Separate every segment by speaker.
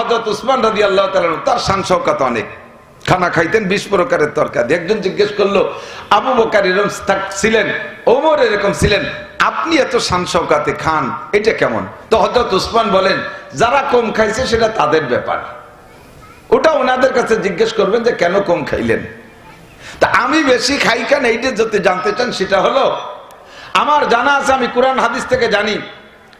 Speaker 1: হজরত উসমান রাজি আল্লাহ তার শান শৌকাত অনেক। খানা খাইতেন, বিশ প্রকারের তরকারি। একজন জিজ্ঞেস করল, আবু বকার এরকম ছিলেন? ওমর এরকম ছিলেন? আপনি এত শান শৌকাতে খান, এটা কেমন? তো হজরত উসমান বলেন, যারা কম খাইছে, সেটা তাদের ব্যাপার। ওটা ওনাদের কাছে জিজ্ঞেস করবেন যে, কেন কম খাইলেন? তা আমি বেশি খাই কেন? এইটা যদি জানতে চান, সেটা হলো, আমার জানা আছে, আমি কোরআন, হাদিস থেকে জানি।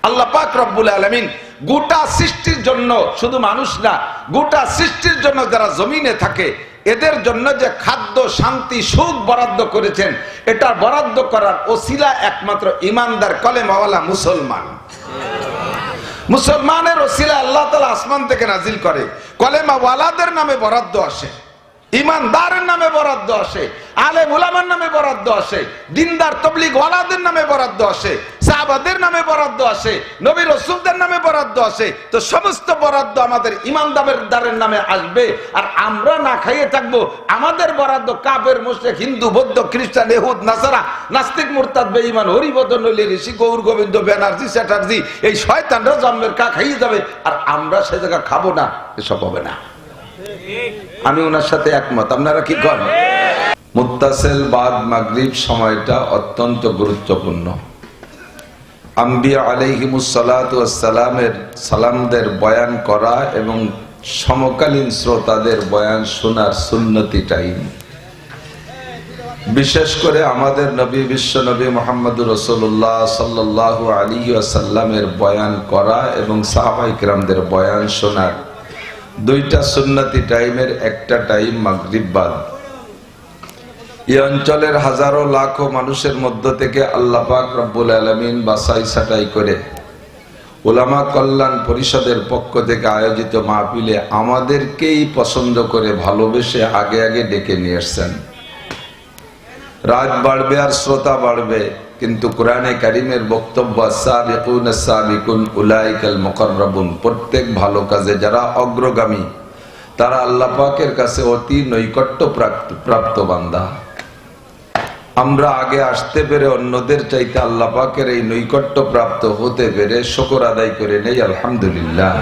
Speaker 1: আল্লাহ পাক রব্বুল আলমিন গোটা সৃষ্টির জন্য শুধু মানুষ না, গোটা সৃষ্টির জন্য যারা জমিনে থাকে, এদের জন্য যে খাদ্য, শান্তি, সুখ বরাদ্দ করেছেন, এটা বরাদ্দ করার ওসিলা একমাত্র ইমানদার কলেমাওয়ালা মুসলমান। মুসলমানের ওসিলা আল্লাহ তালা আসমান থেকে নাজিল করে। কলেমাওয়ালাদের নামে বরাদ্দ আসে। ইমানদারের নামে বরাদ্দ আসে আলে মুলামার নামে বরাদ্দ আসে, দিনদার তবলিগ ওয়ালাদের নামে বরাদ্দ আসে, সাহাবাদের নামে বরাদ্দ আসে, নবী রসুলদের নামে বরাদ্দ আসে। তো সমস্ত বরাদ্দ আমাদের ইমানদারের দারের নামে আসবে আর আমরা না খাইয়ে থাকব। আমাদের বরাদ্দ কাবের মুশরিক, হিন্দু, বৌদ্ধ, খ্রিস্টান এহুদ নাসারা, নাস্তিক, মুরতাদ, বেঈমান হরিবদ নলি ঋষি গৌর, গোবিন্দ, ব্যানার্জি, চ্যাটার্জি, এই শয়তানরা জন্মের কা খাইয়ে যাবে। আর আমরা সে জায়গা খাব না, এসব হবে না। আমি ওনার সাথে একমত। আপনারা কি করেন মুত্তাসেল বাদ মাগরিব সময়টা অত্যন্ত গুরুত্বপূর্ণ। আম্বিয়া আলাইহিমুসালামের সালামদের বয়ান করা এবং সমকালীন শ্রোতাদের বয়ান শোনার সুন্নতি টাইম বিশেষ করে আমাদের নবী, বিশ্ব নবী মোহাম্মদুর রসুল্লাহ সাল্লাহ আলী আসাল্লামের বয়ান করা এবং সাহাবাই কিরামদের বয়ান শোনার দুইটা সুন্নতি টাইমের একটা টাইম মাগরিব বাদ। এই অঞ্চলের হাজারো লাখো মানুষের মধ্য থেকে আল্লাহ পাক রব্বুল আলমিন বাসাই সাটাই করে। ওলামা কল্যাণ পরিষদের পক্ষ থেকে আয়োজিত মাহফিলে আমাদেরকেই পছন্দ করে ভালোবেসে আগে আগে ডেকে নিয়ে এসছেন রাত বাড়বে আর শ্রোতা বাড়বে। কিন্তু কোরআনে কারিমের বক্তব্য, সাবিকুন সাবিকুন উলাইকাল মুকাররাবুন প্রত্যেক ভালো কাজে যারা অগ্রগামী, তারা আল্লাহ পাকের কাছে অতি নৈকট্য প্রাপ্ত- বান্দা। আমরা আগে আসতে পেরে অন্যদের চাইতে আল্লাহ পাকের এই নৈকট্য প্রাপ্ত হতে পেরে শকর আদায় করে নেই, আলহামদুলিল্লাহ।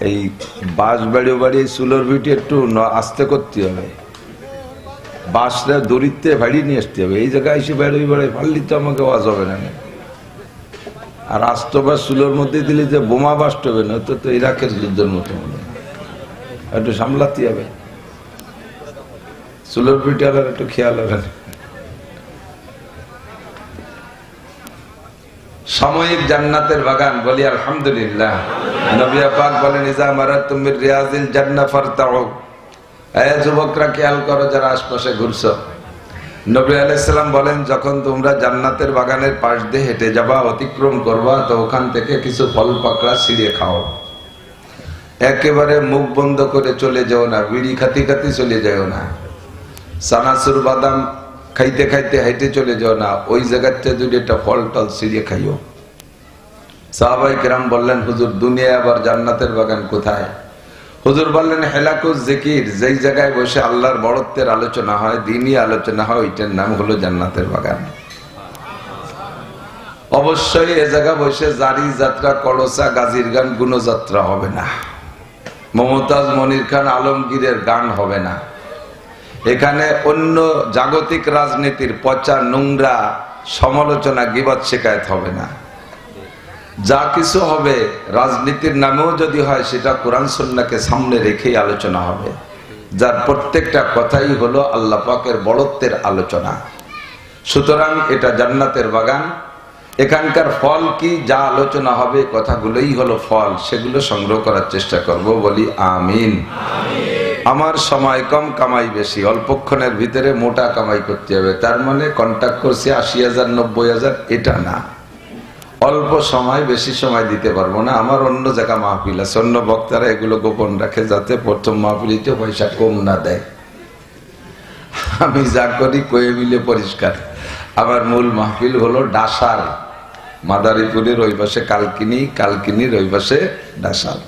Speaker 1: এই বাস বাড়ি বাড়ি চুলোর ভিটি একটু আস্তে করতে হবে। বাসটা দরিদ্রে ভাড়ি নিয়ে আসতে হবে। এই জায়গায় এসে বেড়াই বেড়াই ফাললি তো আমাকে আওয়াজ হবে না আর আস্ত বাস চুলোর মধ্যে দিলে যে বোমা বাস্ট হবে না, তো তো ইরাকের যুদ্ধের মতো মনে। একটু সামলাতে হবে। চুলোর পিঠে আলার একটু খেয়াল রাখেন সাময়িক জান্নাতের বাগান, বলি আলহামদুলিল্লাহ। নবিয়া পাক বলেন, ইজা মারাত তুমি রিয়াজিল জান্না এ যুবকরা খেয়াল করো যারা আশপাশে ঘুরছো। নবী আলাইসাল্লাম বলেন, যখন তোমরা জান্নাতের বাগানের পাশ দিয়ে হেঁটে যাবা, অতিক্রম করবা, তো ওখান থেকে কিছু ফল পাকড়া ছিঁড়ে খাও। একেবারে মুখ বন্ধ করে চলে যাও না, বিড়ি খাতি খাতি চলে যাও না। সানাসুর বাদাম খাইতে খাইতে হেঁটে চলে যাও না, ওই জায়গাতে যদি একটা ফল টল ছিঁড়ে খাইও। সাহাবাই কিরাম বললেন, হুজুর দুনিয়া আবার জান্নাতের বাগান কোথায়? হুজুর বললেন হেলাকুজ জিকির, যেই জায়গায় বসে আল্লাহর বড়ত্বের আলোচনা হয়, দিনই আলোচনা হয়, ওইটার নাম হলো জান্নাতের বাগান। অবশ্যই এ জায়গা বসে জারি যাত্রা, কলসা, গাজীর গান, গুণযাত্রা হবে না। মমতাজ মনির খান আলমগীরের গান হবে না। এখানে অন্য জাগতিক রাজনীতির পচা নোংরা সমালোচনা গিবাদ শেখায়ত হবে না। যা কিছু হবে রাজনীতির নামেও যদি হয়, সেটা কোরআন সন্নাকে সামনে রেখেই আলোচনা হবে। যার প্রত্যেকটা কথাই হলো আল্লাহ পাকের বড়ত্বের আলোচনা। সুতরাং এটা জান্নাতের বাগান। এখানকার ফল কি, যা আলোচনা হবে, কথাগুলোই হলো ফল, সেগুলো সংগ্রহ করার চেষ্টা করব, বলি আমিন। আমার সময় কম, কামাই বেশি। অল্পক্ষণের ভিতরে মোটা কামাই করতে হবে। তার মানে কন্ট্যাক্ট করছি আশি হাজার, নব্বই হাজার, এটা না। অল্প সময়, বেশি সময় দিতে পারব না। আমার অন্য জায়গা মাহফিল আছে। অন্য বক্তারা এগুলো গোপন রাখে যাতে প্রথম মাহফিলিতে পয়সা কম না দেয়। আমি যা করি, কয়ে মিলে পরিষ্কার। আমার মূল মাহফিল হলো ডাসার মাদারীপুরের ওই পাশে কালকিনি, কালকিনির ওই পাশে ডাসার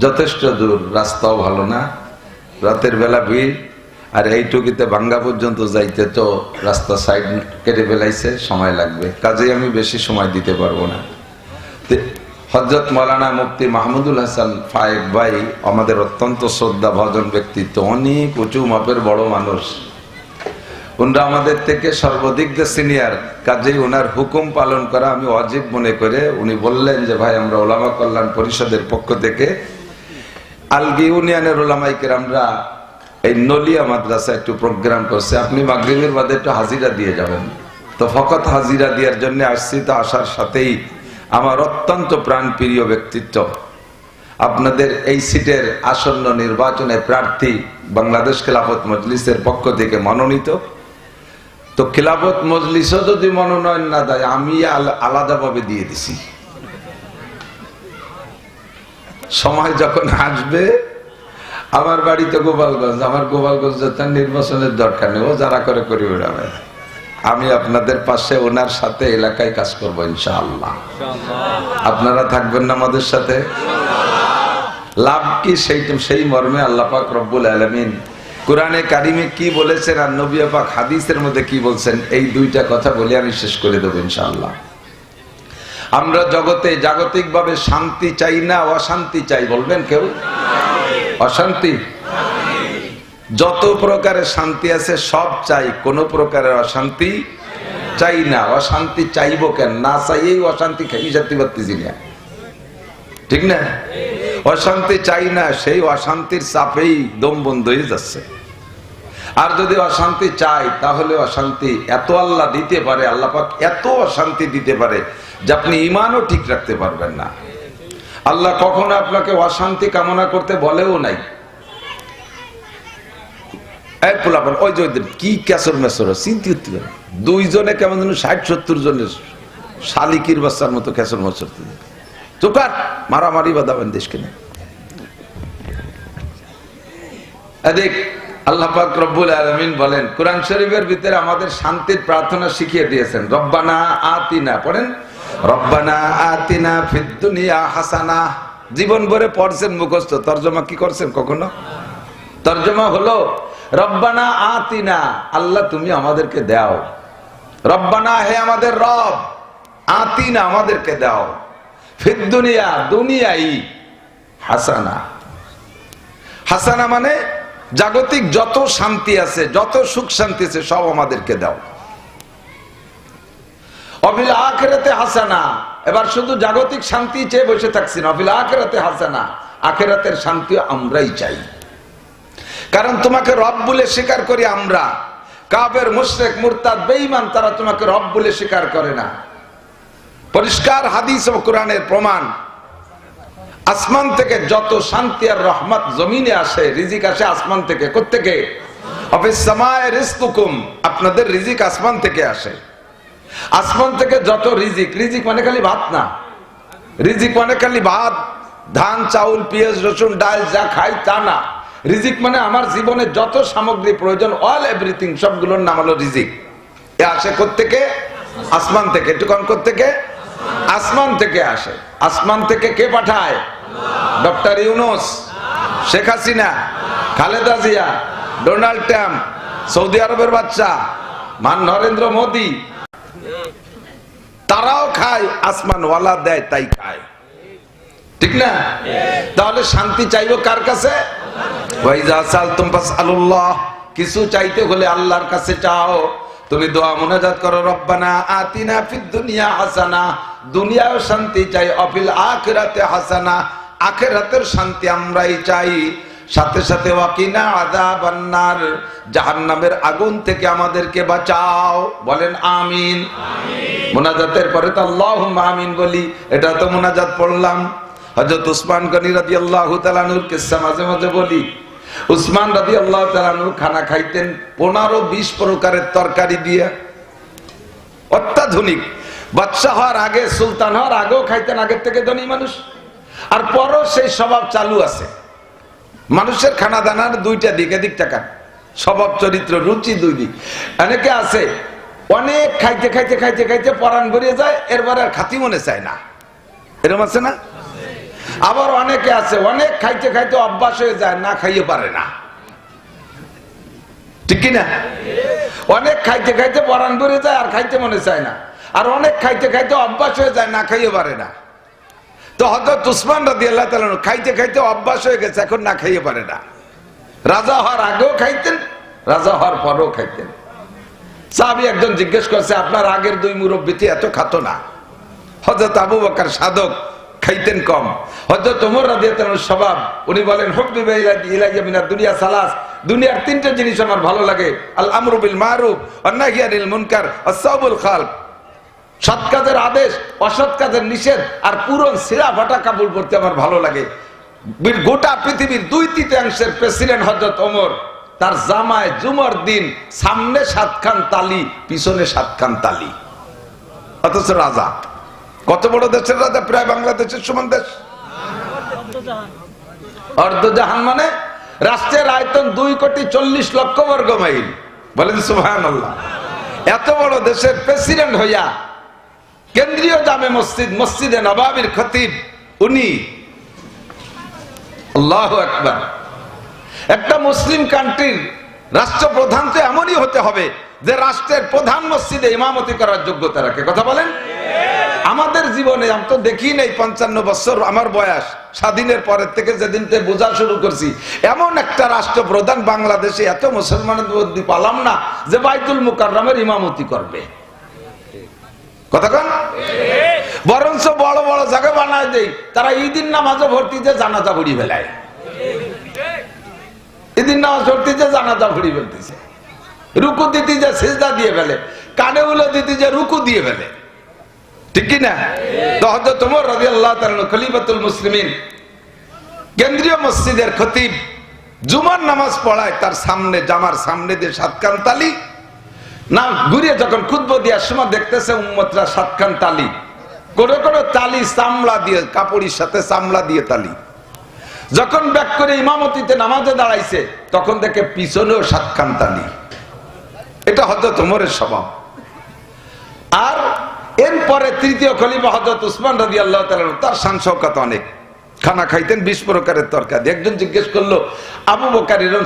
Speaker 1: যথেষ্ট দূর, রাস্তাও ভালো না। রাতের বেলা ভিড়। আর এইটুকিতে ভাঙ্গা পর্যন্ত যাইতে তো রাস্তা সাইড কেটে ফেলাইছে, সময় লাগবে। কাজেই আমি বেশি সময় দিতে পারব না। হজরত মৌলানা মুফতি মাহমুদুল হাসান ফায়েক ভাই আমাদের অত্যন্ত শ্রদ্ধা ভজন ব্যক্তিত্ব, অনেক উঁচু মাপের বড় মানুষ। উনরা আমাদের থেকে সর্বাধিক যে সিনিয়র কাজেই ওনার হুকুম পালন করা আমি অজীব মনে করে উনি বললেন যে, ভাই, আমরা ওলামা কল্যাণ পরিষদের পক্ষ থেকে আলগি ইউনিয়নের ওলামাইকের আমরা এই নলিয়া মাদ্রাসা একটু প্রোগ্রাম করছে। আপনি মাগরিবের বাদে একটু হাজিরা দিয়ে যাবেন। তো ফকত হাজিরা দেওয়ার জন্য আসছি, তো আসার সাথেই আমার অত্যন্ত প্রাণপ্রিয় ব্যক্তিত্ব। আপনাদের এই সিটের আসন্ন নির্বাচনে প্রার্থী বাংলাদেশ খেলাফত মজলিসের পক্ষ থেকে মনোনীত। তো খেলাফত মজলিসও যদি মনোনয়ন না দেয়, আমি আলাদাভাবে দিয়ে দিছি। সময় যখন আসবে আমার বাড়িতে গোপালগঞ্জ, আমার গোপালগঞ্জ নির্বাচনের দরকার নেই, ও যারা করে করি বেড়াবে আমি আপনাদের পাশে ওনার সাথে এলাকায় কাজ করব, ইনশাআল্লাহ। আপনারা থাকবেন না আমাদের সাথে? লাভ কি সেই সেই মর্মে আল্লাহ পাক রব্বুল আলমিন কোরআনে কারিমে কি বলেছেন আর নবী পাক হাদিসের মধ্যে কি বলছেন, এই দুইটা কথা বলে আমি শেষ করে দেবো, ইনশাআল্লাহ। আমরা জগতে জাগতিকভাবে শান্তি চাই না, অশান্তি চাই, বলবেন কেউ? অশান্তি। যত প্রকারের শান্তি আছে, সব চাই। কোন প্রকারের অশান্তি চাই না। অশান্তি চাইব কেন? না চাইয়েই অশান্তি খাই যাতে পারতেছি না ঠিক না? অশান্তি চাই না, সেই অশান্তির চাপেই দম বন্ধ হয়ে যাচ্ছে। আর যদি অশান্তি চাই, তাহলে অশান্তি এত আল্লাহ দিতে পারে, আল্লাহ পাক এত অশান্তি দিতে পারে যে আপনি ইমানও ঠিক রাখতে পারবেন না। আল্লাহ কখনো আপনাকে অশান্তি কামনা করতে বলেও নাই। রব্বুল বলেন, কোরআন শরীফের ভিতরে আমাদের শান্তির প্রার্থনা শিখিয়ে দিয়েছেন। রব্বানা আতিনা, পড়েন? রব্বানা আতিনা ফিদ দুনিয়া হাসানা। জীবন ভরে পড়ছেন মুখস্থ। তর্জমা কি করছেন কখনো? তর্জমা হলো, রব্বানা আতিনা, আল্লাহ তুমি আমাদেরকে দাও। রব্বানা হে আমাদের রব, আতিনা আমাদেরকে দাও। ফিদ্দুনিয়া দুনিয়াই হাসানা। হাসানা মানে জাগতিক যত শান্তি আছে, যত সুখ শান্তি আছে, সব আমাদেরকে দাও। অবিল আখেরাতে হাসানা। এবার শুধু জাগতিক শান্তি চেয়ে বসে থাকছি না অবিল আখেরাতে হাসানা। আখেরাতের শান্তি আমরাই চাই। কারণ তোমাকে রব বলে স্বীকার করি আমরা। কাবের মুশরেক, মুরতাদ, বেঈমান, তারা তোমাকে রব বলে স্বীকার করে না। পরিষ্কার হাদিস ও কোরআনের প্রমাণ। আসমান থেকে যত শান্তি আর রহমত জমিনে আসে, রিজিক আসে আসমান থেকে। কোত্থেকে? আপনাদের রিজিক আসমান থেকে আসে। আসমান থেকে যত রিজিক রিজিক মানে খালি ভাত না। রিজিক মানে খালি ভাত, ধান, চাউল, পেঁয়াজ, রসুন, ডাল, যা খাই তা না। রিজিক মানে আমার জীবনে যত সামগ্রী প্রয়োজন অল এভরিথিং সবগুলোর নাম হলো রিজিক। এ আসে কোত্থেকে? আসমান থেকে। কম থেকে আসমান থেকে আসে। আসমান থেকে কে পাঠায়? Doctor Yunus, Sheikh Hasina, Khaleda Zia, Donald Trump, Saudi আরবের বাচ্চা মান নরেন্দ্র মোদী তারাও খায় আসমান ওয়ালা দেয়, তাই খায়। ঠিক না? তাহলে শান্তি চাইব কার কাছে? কিছু চাইতে হলে আল্লাহর কাছে চাও। তুমি দোয়া মুনাজাত করো, রব্বানা আতিনা ফিদ দুনিয়া হাসানা, দুনিয়াও শান্তি চাই, অফিল আখিরাতে হাসানা, আখিরাতের শান্তি আমরাই চাই। সাথে সাথে ওয়াকিনা আযাবান্নার জাহান্নামের আগুন থেকে আমাদেরকে বাঁচাও। বলেন আমিন। মুনাজাতের পরে তো আল্লাহুম্মা আমিন বলি এটা তো মুনাজাত পড়লাম। হযরত উসমান গনি রাদিয়াল্লাহু তাআলার কিসসা মাঝে মাঝে বলি উসমান রাদিয়াল্লাহু তাআলা খানা খাইতেন 15 20 প্রকারের তরকারি দিয়ে। অত্যাধুনিক। বাদশা হওয়ার আগে সুলতান হওয়ার আগেও খাইতেন আগের থেকে ধনী মানুষ। আর পরও সেই স্বভাব চালু আছে। মানুষের খানা দানার দুইটা দিক, এদিক টাকা স্বভাব, চরিত্র, রুচি দুই দিক। অনেকে আছে, অনেক খাইতে খাইতে খাইতে খাইতে পরাণ ভরিয়ে যায়, এরপরে আর খাতি মনে চায় না। এরকম আছে না? আবার অনেকে আছে, অনেক খাইতে খাইতে অভ্যাস হয়ে যায়, না খাইয়ে পারে না। ঠিক কিনা? অনেক খাইতে খাইতে পরাণ ভরে যায়, আর খাইতে মনে চায় না। আর অনেক খাইতে খাইতে অভ্যাস হয়ে যায়, না খাইয়ে পারে না। তো হজরত উসমান রাদি আল্লাহ খাইতে খাইতে অভ্যাস হয়ে গেছে, এখন না খাইয়ে পারে না। রাজা হওয়ার আগেও খাইতেন, রাজা হওয়ার পরেও খাইতেন। সাহাবি একজন জিজ্ঞেস করছে, আপনার আগের দুই মুরব্বীতে এত খাত না? হজরত আবু বকর সাধক খাইতেন কম। হজরত ওমর রাদিয়াল্লাহু স্বভাব, উনি বলেন হুব্বি ইলাইয়া মিনাদ দুনিয়া সালাস। দুনিয়ার তিনটে জিনিস আমার ভালো লাগে আল আমরুবিল মারুফ ওয়ান নাহি আনিল মুনকার ওয়াস খালক। সৎ কাজের আদেশ, অসৎ কাজের নিষেধ আর পুরো সিরা ফাটা কাপড় পরতে আমার ভালো লাগে। গোটা পৃথিবীর দুই তৃতীয়াংশের প্রেসিডেন্ট হজরত ওমর, তার জামায় জুমর দিন সামনে সাতখান তালি, পিছনে সাতখান তালি। অথচ রাজা, কত বড় দেশের রাজা? প্রায় বাংলাদেশের সমান দেশ। অর্ধজাহান মানে রাষ্ট্রের আয়তন দুই কোটি চল্লিশ লক্ষ বর্গ মাইল। বলেন সুহান এত বড় দেশের প্রেসিডেন্ট হইয়া কেন্দ্রীয় জামে মসজিদ, মসজিদে নবাবির খতিব, উনি আল্লাহ একবার একটা মুসলিম কান্ট্রির রাষ্ট্রপ্রধান তো এমনই হতে হবে যে রাষ্ট্রের প্রধান মসজিদে ইমামতি করার যোগ্যতা রাখে। কথা বলেন? আমাদের জীবনে, আমি তো দেখি নাই, পঞ্চান্ন বছর আমার বয়স, স্বাধীনের পরের থেকে যেদিন থেকে বোঝা শুরু করছি, এমন একটা রাষ্ট্রপ্রধান বাংলাদেশে এত মুসলমানের মধ্যে পালাম না যে বাইতুল মুকাররমের ইমামতি করবে। কন। বরঞ্চ বড় বড় জায়গা বানায় দেই, তারা ঈদিন নামাজে ভর্তি যে জানাজা ভরি বেলায় ঈদিন নামাজ ভর্তি যে জানাজা ভরি ফেলতেছে। রুকু দিতে যে সেজদা দিয়ে ফেলে, কানে উলো দিতে যে রুকু দিয়ে ফেলে। ঠিক কি না? তো হজরত ওমর রাদিয়াল্লাহু তাআলা খলিফাতুল মুসলিমিন, কেন্দ্রীয় মসজিদের খতিব, জুমার নামাজ পড়ায় তার সামনে, জামার সামনে দিয়ে সাতকান তালি না ঘুরিয়ে যখন খুদ্ব দেওয়ার সময় দেখতেছে উম্মতরা সাতখান তালি কোনো কোনো তালি চামড়া দিয়ে, কাপড়ির সাথে চামড়া দিয়ে তালি যখন ব্যাক করে ইমামতিতে নামাজে দাঁড়াইছে, তখন দেখে পিছনেও সাতখান তালি এটা হজরত ওমরের স্বভাব। আর এরপরে তৃতীয় খলিফা হজরত উসমান রাজি আল্লাহ তার শওকাত অনেক। খানা খাইতেন, বিশ প্রকারের তরকারি। একজন জিজ্ঞেস করল, আবু বকার এরকম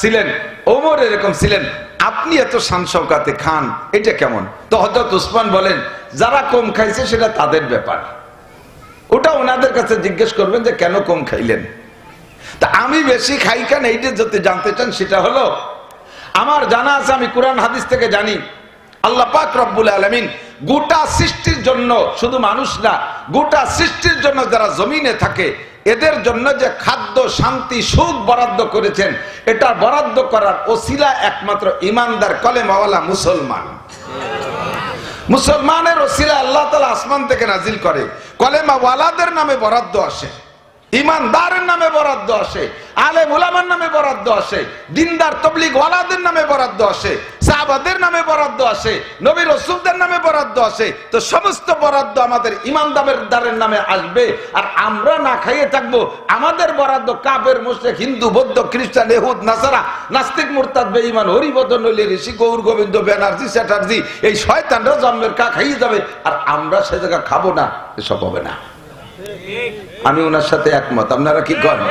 Speaker 1: ছিলেন? ওমর এরকম ছিলেন? আপনি এত শান শওকাতে খান, এটা কেমন? তো হজরত উসমান বলেন, যারা কম খাইছে, সেটা তাদের ব্যাপার। ওটা ওনাদের কাছে জিজ্ঞেস করবেন যে, কেন কম খাইলেন? তা আমি বেশি খাই কেন? এইটা যদি জানতে চান, সেটা হলো, আমার জানা আছে, আমি কোরআন, হাদিস থেকে জানি। আল্লাহ পাক রব্বুল আলমিন গোটা সৃষ্টির জন্য শুধু মানুষ না, গোটা সৃষ্টির জন্য যারা জমিনে থাকে, এদের জন্য যে খাদ্য, শান্তি, সুখ বরাদ্দ করেছেন, এটা বরাদ্দ করার ওসিলা একমাত্র ইমানদার কলেমাওয়ালা মুসলমান। মুসলমানের ওসিলা আল্লাহ তালা আসমান থেকে নাজিল করে। কলেমা ওয়ালাদের নামে বরাদ্দ আসে, ইমানদারের নামে বরাদ্দ আসে আলে মুলামার নামে বরাদ্দ আসে, দিনদার তবলিগ ওয়ালাদের নামে বরাদ্দ আসে, সাহাবাদের বরাদ্দ আসে, নবী রসুলদের নামে বরাদ্দ আসে, তো সমস্ত বরাদ্দ আমাদের ইমানদারের দারের নামে আসবে। আর আমরা না খাইয়ে থাকব, আমাদের বরাদ্দ কাবের মুশরিক, হিন্দু, বৌদ্ধ, খ্রিস্টান এহুদ নাসারা, নাস্তিক, মুরতাদ, বেঈমান হরিবদ নইলে ঋষি, গৌর, গোবিন্দ, ব্যানার্জি, চ্যাটার্জি, এই শয়তানরা জন্মের কা খাইয়ে যাবে, আর আমরা সে জায়গা খাব না, এসব হবে না। আমি ওনার সাথে একমত, আপনারা কি করেন?